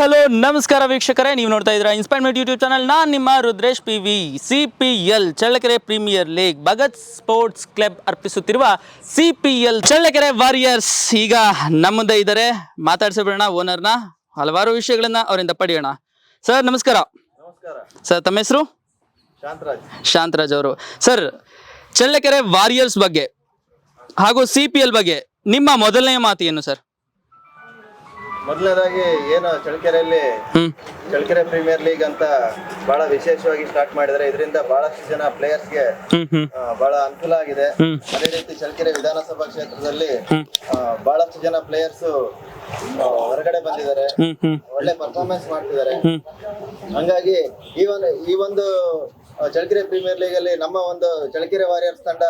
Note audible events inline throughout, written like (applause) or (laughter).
Hello ನಮಸ್ಕಾರ ವೀಕ್ಷಕರೇ. ನೀವು ನೋಡ್ತಾ ಇದ್ದೀರಾ ಇನ್ಸ್ಪೈರ್ಮೆಂಟ್ ಯೂಟ್ಯೂಬ್ ಚಾನಲ್ ನಾನು ನಿಮ್ಮ Rudresh P V C P L Challakere premier league Bhagat sports club ಅರ್ಪಿಸುತ್ತಿರುವ C P L Challakere warriors ಈಗ ನಮ್ಮದೇ ಮುಂದೆ ಇದ್ದಾರೆ. ಮಾತಾಡ್ಸಿಬಿಡೋಣ ಓನರ್ನ ಹಲವಾರು ವಿಷಯಗಳನ್ನ ಅವರಿಂದ ಪಡೆಯೋಣ. ಸರ್ ನಮಸ್ಕಾರ. ನಮಸ್ಕಾರ. ಸರ್ ತಮ್ಮ ಹೆಸರು? ಶಾಂತರಾಜ್. ಶಾಂತರಾಜ್ ಅವರು. ಸರ್ ಚಳ್ಳಕೆರೆ ವಾರಿಯರ್ಸ್ ಬಗ್ಗೆ ಹಾಗೂ ಸಿ ಪಿ ಎಲ್ ಬಗ್ಗೆ ನಿಮ್ಮ ಮೊದಲನೇ ಮಾತು ಏನು ಸರ್ ಮೊದಲನೇದಾಗಿ ಏನು ಚಳ್ಳಕೆರೆಯಲ್ಲಿ ಚಳ್ಕೆರೆ ಚಳ್ಳಕೆರೆ ಪ್ರೀಮಿಯರ್ ಲೀಗ್ ಅಂತ ಬಹಳ ವಿಶೇಷವಾಗಿ ಸ್ಟಾರ್ಟ್ ಮಾಡಿದ್ರೆ ಇದರಿಂದ ಬಹಳಷ್ಟು ಜನ ಪ್ಲೇಯರ್ಸ್ಗೆ ಹ್ಞೂ ಹ್ಞೂ ಬಹಳ ಅನುಕೂಲ ಆಗಿದೆ. ಅದೇ ರೀತಿ ಚಳ್ಳಕೆರೆ ವಿಧಾನಸಭಾ ಕ್ಷೇತ್ರದಲ್ಲಿ ಆ, ಬಹಳಷ್ಟು ಜನ ಪ್ಲೇಯರ್ಸ್ ಹೊರಗಡೆ ಬಂದಿದ್ದಾರೆ. ಒಳ್ಳೆ ಪರ್ಫಾರ್ಮೆನ್ಸ್ ಮಾಡ್ತಿದ್ದಾರೆ. ಹಂಗಾಗಿ ಈ ಒಂದು ಈ ಒಂದು ಆ, ಚಳ್ಳಕೆರೆ ಪ್ರೀಮಿಯರ್ ಲೀಗ್ ಅಲ್ಲಿ ನಮ್ಮ ಒಂದು ಚಳ್ಳಕೆರೆ ವಾರಿಯರ್ಸ್ ತಂಡ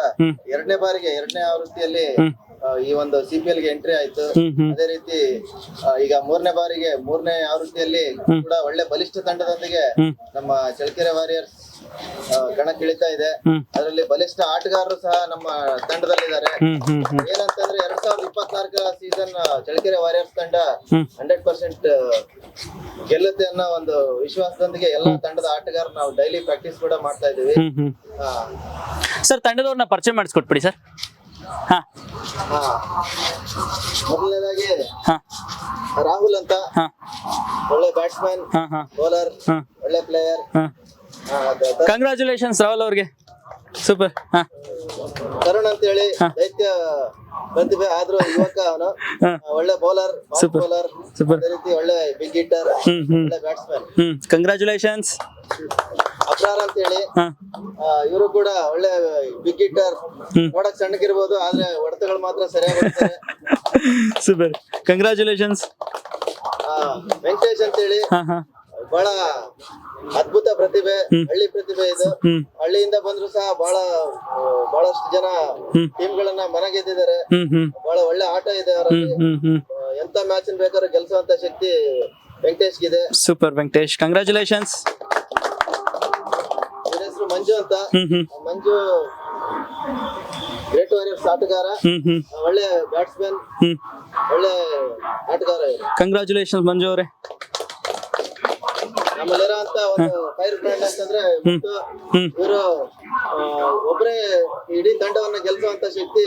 ಎರಡನೇ ಬಾರಿಗೆ ಎರಡನೇ ಆವೃತ್ತಿಯಲ್ಲಿ ಈ ಒಂದು ಸಿ ಪಿ ಎಲ್ಗೆ ಎಂಟ್ರಿ ಆಯ್ತು. ಅದೇ ರೀತಿ ಈಗ ಮೂರನೇ ಬಾರಿಗೆ ಮೂರನೇ ಆವೃತ್ತಿಯಲ್ಲಿ ಕೂಡ ಒಳ್ಳೆ ಬಲಿಷ್ಠ ತಂಡದೊಂದಿಗೆ ನಮ್ಮ ಚಳಕೆರೆ ವಾರಿಯರ್ಸ್ ಕಣಕ್ಕಿಳಿತಾ ಇದೆ. ಅದರಲ್ಲಿ ಬಲಿಷ್ಠ ಆಟಗಾರರು ಸಹ ನಮ್ಮ ತಂಡದಲ್ಲಿದ್ದಾರೆ. ಏನಂತಂದ್ರೆ ಎರಡ್ ಸಾವಿರದ ಇಪ್ಪತ್ನಾಲ್ಕರ ಸೀಸನ್ ಚಳಕೆರೆ ವಾರಿಯರ್ಸ್ ತಂಡ. ಹಂಡ್ರೆಡ್ ಪರ್ಸೆಂಟ್ ಗೆಲ್ಲುತ್ತೆ ಅನ್ನೋ ಒಂದು ವಿಶ್ವಾಸದೊಂದಿಗೆ ಎಲ್ಲ ತಂಡದ ಆಟಗಾರರು ನಾವು ಡೈಲಿ ಪ್ರಾಕ್ಟೀಸ್ ಕೂಡ ಮಾಡ್ತಾ ಇದೀವಿ ಸರ್ ತಂಡದವ್ರನ್ನ ಪರಿಚಯ ಮಾಡಿಸ್ಕೊಟ್ಬಿಡಿ ಸರ್. ಹಾ. ಮೊದಲನೇದಾಗಿ ಹಾ. ರಾಹುಲ್ ಅಂತ. ಒಳ್ಳೆ ಬ್ಯಾಟ್ಸ್ಮನ್ ಹಾ ಹಾ. ಬೌಲರ್ ಹಾ. ಒಳ್ಳೆ ಪ್ಲೇಯರ್. ಹಾ. ಕಂಗ್ರ್ಯಾಚುಲೇಷನ್ಸ್ ರಾಹುಲ್ ಅವ್ರಿಗೆ. ಸೂಪರ್. ಹಾ. ತರುಣ್ ಅಂತ ಹೇಳಿ ಹಾ. ದೈತ್ಯ ಪ್ರತಿಭೆ ಆದ್ರೂ ಯುವಕ ಅವನು ಒಳ್ಳೆ ಬೌಲರ್ ಸೂಪರ್ ಬೌಲರ್ ಸೂಪರ್ ಅದೇ ರೀತಿ ಒಳ್ಳೆ ಬಿಗ್ ಹಿಟ್ಟರ್ ಹ್ಮ್ ಹ್ಮ್. ಒಳ್ಳೆ ಬ್ಯಾಟ್ಸ್ಮನ್ ಹ್ಮ್ ಕಂಗ್ರ್ಯಾಚುಲೇಷನ್ಸ್ ಅಬ್ರಾರ್ ಅಂತ ಹೇಳಿ ಹಾ ಇವರು ಕೂಡ ಒಳ್ಳೆ ಬಿಗ್ ಹಿಟ್ಟರ್. ನೋಡಕ್ ಸಣ್ಣಕ್ಕಿರ್ಬೋದು ಆದ್ರೆ ಹೊಡೆತಗಳು ಮಾತ್ರ ಸರಿಯಾಗಿ ಹೊಡಿತಾರೆ. (laughs) ಸೂಪರ್ ಕಂಗ್ರ್ಯಾಚುಲೇಷನ್ಸ್ ಆ, ವೆಂಕಟೇಶ್ ಅಂತ ಹೇಳಿ ಹಾ ಹಾ. ಬಹಳ ಅದ್ಭುತ ಪ್ರತಿಭೆ. ಹಳ್ಳಿ ಪ್ರತಿಭೆ ಇದು. ಹಳ್ಳಿಯಿಂದ ಬಂದ್ರು ಸಹ ಬಹಳ ಬಹಳಷ್ಟು ಜನ ಟೀಮ್ ಗಳನ್ನ ಮನಗೆದ್ದಿದ್ದಾರೆ. ಬಹಳ ಒಳ್ಳೆ ಆಟ ಇದೆ ಎಂತ ಮ್ಯಾಚ್ ಬೇಕಾದ್ರೂ ಗೆಲ್ಸುವಂತ ಶಕ್ತಿ ವೆಂಕಟೇಶ್ ಇದೆ. ಸೂಪರ್ ವೆಂಕಟೇಶ್ ಕಂಗ್ರಾಚುಲೇಷನ್ಸ್ ಹೆಸರು ಮಂಜು ಅಂತ. ಮಂಜು ಗ್ರೇಟ್ ವಾರಿಯರ್ಸ್ ಆಟಗಾರ. ಒಳ್ಳೆ ಬ್ಯಾಟ್ಸ್ಮನ್ ಒಳ್ಳೆ ಆಟಗಾರ ಕಂಗ್ರಾಚುಲೇಷನ್ಸ್ ಮಂಜು ಅವರೇ. ನಮ್ಮಲ್ಲಿರೋ ಅಂತ ಒಂದು ಫೈರ್ ಬ್ರ್ಯಾಂಡ್ ಅಂತಂದ್ರೆ ಇವರು ಒಬ್ಬರೇ ಇಡೀ ತಂಡವನ್ನ ಗೆಲ್ಸುವಂತ ಶಕ್ತಿ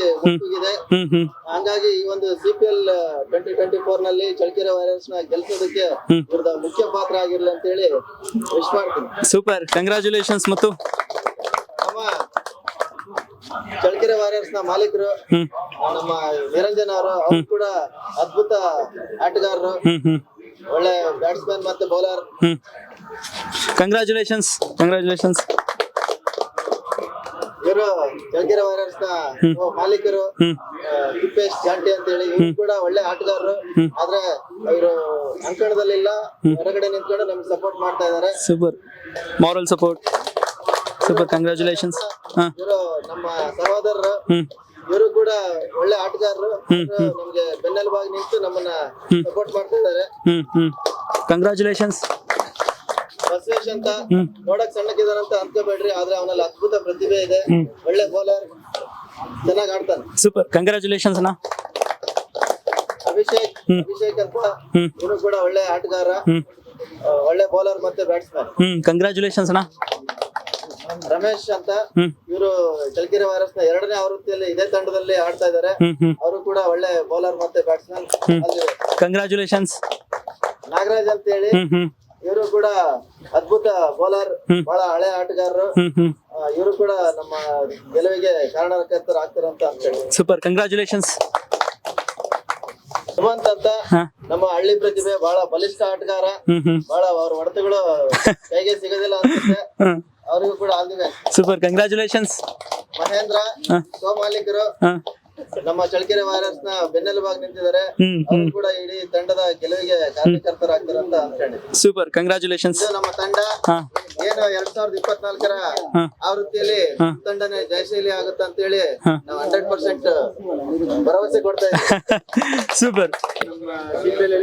ಹ್ಮ್. ಹಂಗಾಗಿ ಈ ಒಂದು ಸಿಪಿಎಲ್ ಟ್ವೆಂಟಿ ಟ್ವೆಂಟಿ ಫೋರ್ನಲ್ಲಿ ಚಳಕೆರೆ ವಾರಿಯರ್ಸ್ನ ಗೆಲ್ಸೋದಕ್ಕೆ. ಇವ್ರದ ಮುಖ್ಯ ಪಾತ್ರ ಆಗಿರ್ಲಿ ಅಂತ ಹೇಳಿ ವಿಶ್ ಮಾಡ್ತೀನಿ. ಸೂಪರ್ ಕಂಗ್ರಾಚುಲೇಷನ್ಸ್ ಮತ್ತು ನಮ್ಮ ಚಳ್ಳಕೆರೆ ವಾರಿಯರ್ಸ್ನ ಮಾಲೀಕರು ನಮ್ಮ ನಿರಂಜನ್ ಅವರು ಅವ್ರು ಕೂಡ ಅದ್ಭುತ ಆಟಗಾರರು. ಒಳ್ಳೆ ಬ್ಯಾಟ್ಸ್ಮನ್ ಮತ್ತೆ ಬೌಲರ್ ಹ್ಮ್. ಕಂಗ್ರ್ಯಾಚುಲೇಷನ್ಸ್ ಕಂಗ್ರ್ಯಾಚುಲೇಷನ್ಸ್ ಇವರು ಚಳ್ಳಕೆರೆ ವಾರಿಯರ್ಸ್ನ ಮಾಲೀಕರು ಹ್ಮ್. ಆ, ತಿಪ್ಪೇಶ್ ಜಾಂಟಿ ಅಂತ ಹೇಳಿ ಇವರು ಕೂಡ ಒಳ್ಳೆ ಆಟಗಾರರು. ಆದ್ರೆ ಇವರು ಅಂಕಣದಲ್ಲಿಲ್ಲ ಹೊರಗಡೆ ನಿಂತ್ಕೊಂಡು ನಮ್ಗೆ ಸಪೋರ್ಟ್ ಮಾಡ್ತಾ ಇದಾರೆ. Super moral support super congratulations ಹಾಂ. ಇವರು ನಮ್ಮ ಸಹೋದರರು. ಇವರು ಕೂಡ ಒಳ್ಳೆ ಆಟಗಾರರು. ನಮಗೆ ಬೆನ್ನೆಲುಬಾಗಿ ನಿಂತು ನಮ್ಮನ್ನ ಸಪೋರ್ಟ್ ಮಾಡ್ತಾ ಇದಾರೆ ಹ್ಮ್ ಹ್ಮ್. ಕಂಗ್ರ್ಯಾಚುಲೇಷನ್ಸ್ ಬಸವೇಶ್ ಅಂತ ನೋಡಕ್ ಸಣ್ಣಕ್ಕಿದಾನಂತ ಅನ್ಕೋಬೇಡ್ರಿ ಆದ್ರೆ ಅವನಲ್ಲಿ ಅದ್ಭುತ ಪ್ರತಿಭೆ ಇದೆ. ಒಳ್ಳೆ ಬೌಲರ್ ಚೆನ್ನಾಗಿ ಆಡ್ತಾನೆ. ಸೂಪರ್ ಕಂಗ್ರಾಚುಲೇಷನ್ಸ್ ಅಣ್ಣ. ಅಭಿಷೇಕ್ ಅಭಿಷೇಕ್ ಅಂತ ಹ್ಮ್. ಇವನು ಕೂಡ ಒಳ್ಳೆ ಆಟಗಾರ. ಹ್ಮ್. ಒಳ್ಳೆ ಬೌಲರ್ ಮತ್ತೆ ಬ್ಯಾಟ್ಸ್ಮನ್ ಹ್ಮ್. ಕಂಗ್ರ್ಯಾಚುಲೇಷನ್ಸ್ ಅಣ್ಣ. ರಮೇಶ್ ಅಂತ ಇವರು ಚಳಕೆರೆ ವೈರಸ್ನ ಎರಡನೇ ಆವೃತ್ತಿಯಲ್ಲಿ ಇದೇ ತಂಡದಲ್ಲಿ ಆಡ್ತಾ ಇದ್ದಾರೆ ಅವರು ಕೂಡ ಒಳ್ಳೆ ಬೌಲರ್ ಮತ್ತೆ ಬ್ಯಾಟ್ಸ್ಮನ್ ಕಂಗ್ರಾಚುಲೇಷನ್ ನಾಗರಾಜ್ ಅಂತ ಹೇಳಿ ಇವರು ಕೂಡ ಅದ್ಭುತ ಬೌಲರ್ ಬಹಳ ಹಳೆ ಆಟಗಾರರು. ಇವರು ಕೂಡ ನಮ್ಮ ಗೆಲುವಿಗೆ ಕಾರಣಕರ್ತರು ಆಗ್ತಾರೆ ಅಂತ ಅನ್ಕೊಳ್ಳಿ ಸೂಪರ್ ಕಂಗ್ರಾಚುಲೇಷನ್ ಸುಮಂತ್ ಅಂತ ನಮ್ಮ ಹಳ್ಳಿ ಪ್ರತಿಭೆ ಬಹಳ ಬಲಿಷ್ಠ ಆಟಗಾರ. ಬಹಳ ಅವ್ರ ಹೊಡೆತಗಳು (laughs) ಕೈಗೆ ಸಿಗೋದಿಲ್ಲ ಅನ್ಸುತ್ತೆ. ಹ್ಮ್. ಅವರಿಗೂ ಕೂಡ all the best super congratulations Mahendra. ಸೋಮಾಲಿಕರು ನಮ್ಮ ಚಳಕೆರೆ ವೈರಸ್ನ ಬೆನ್ನೆಲುಬಾಗಿ ನಿಂತಿದ್ದಾರೆ. ಅವರು ಕೂಡ ಇಡೀ ತಂಡದ ಗೆಲುವಿಗೆ ಕಾರ್ಯಕರ್ತರಾಗ್ತಾರಂತ ಅಂತ ಅನ್ಕೊಂಡಿದ್ವಿ ಸೂಪರ್ ಕಂಗ್ರಾಚುಲೇಷನ್ಸ್ ನಮ್ಮ ತಂಡ. ಏನು ಎರಡ್ ಸಾವಿರದ ಇಪ್ಪತ್ನಾಲ್ಕರ. ಆವೃತ್ತಿಯಲ್ಲಿ ತಂಡನೇ ಜಯಶೈಲಿ ಆಗುತ್ತೆ ಅಂತ ಹೇಳಿ ನಾವು ಹಂಡ್ರೆಡ್ ಪರ್ಸೆಂಟ್ ಭರವಸೆ ಕೊಡ್ತಾ ಇದ್ದೀವಿ. (laughs) ಸೂಪರ್ ನಮ್ಮ ಎರಡೇ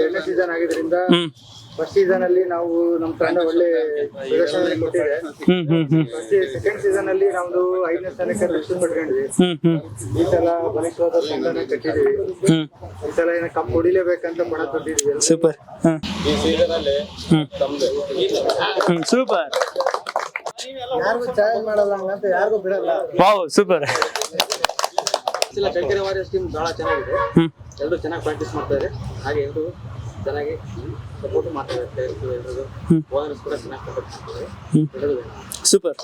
ಎರಡನೇ ಸೀಸನ್ ಆಗಿದ್ರಿಂದ ಫಸ್ಟ್ ಸೀಸನ್ ಅಲ್ಲಿ ನಾವು ನಮ್ಮ ತಂಡ ಒಳ್ಳೆ ಪ್ರದರ್ಶನ ಕೊಟ್ಟಿದೆ. ಹ್ಮ್ ಹ್ಮ್ ಹ್ಮ್. ಫಸ್ಟ್ ಸೆಕೆಂಡ್ ಸೀಸನ್ ಅಲ್ಲಿ ನಮ್ದು ಐದನೇ ಸ್ಥಾನಕ್ಕೆ ರಕ್ಷಣೆ ಪಡ್ಕೊಂಡ್ವಿ ಹ್ಮ್ ಹ್ಮ್. ಈ ಸಲ ಬಲಿಷ್ಠವಾದ ತಂಡನ ಕಟ್ಟಿದೀವಿ ಹ್ಮ್. ಈ ಸಲ ಏನ ಕಪ್ ಹೊಡಿಲೇಬೇಕಂತ ಪಣ ತೊಟ್ಟಿದ್ವಿ ಸೂಪರ್. ಹ್ಮ್. ಈ ಸೀಸನ್ ಅಲ್ಲಿ ಹ್ಮ್. ಹ್ಮ್ ಸೂಪರ್. ಯಾರಿಗೂ ಚಾಲೆಂಜ್ ಮಾಡಲ್ಲ ಅಂತ ಯಾರಿಗೂ ಬಿಡಲ್ಲ. Wow super. ಇಲ್ಲ ಚಳ್ಳಕೆರೆ ವಾರಿಯರ್ಸ್ ಟೀಮ್ ಬಹಳ ಚೆನ್ನಾಗಿದೆ. ಹ್ಮ್. ಎಲ್ಲರೂ ಚೆನ್ನಾಗಿ ಪ್ರಾಕ್ಟೀಸ್ ಮಾಡ್ತಾ ಇದ್ದಾರೆ ಹಾಗೆ ಎಲ್ಲರೂ ಚೆನ್ನಾಗಿ ಸಪೋರ್ಟ್ ಮಾಡ್ತಾ ಎಲ್ಲರಿಗೂ ಕೂಡ ಚೆನ್ನಾಗಿ ಸಪೋರ್ಟ್ ಸೂಪರ್.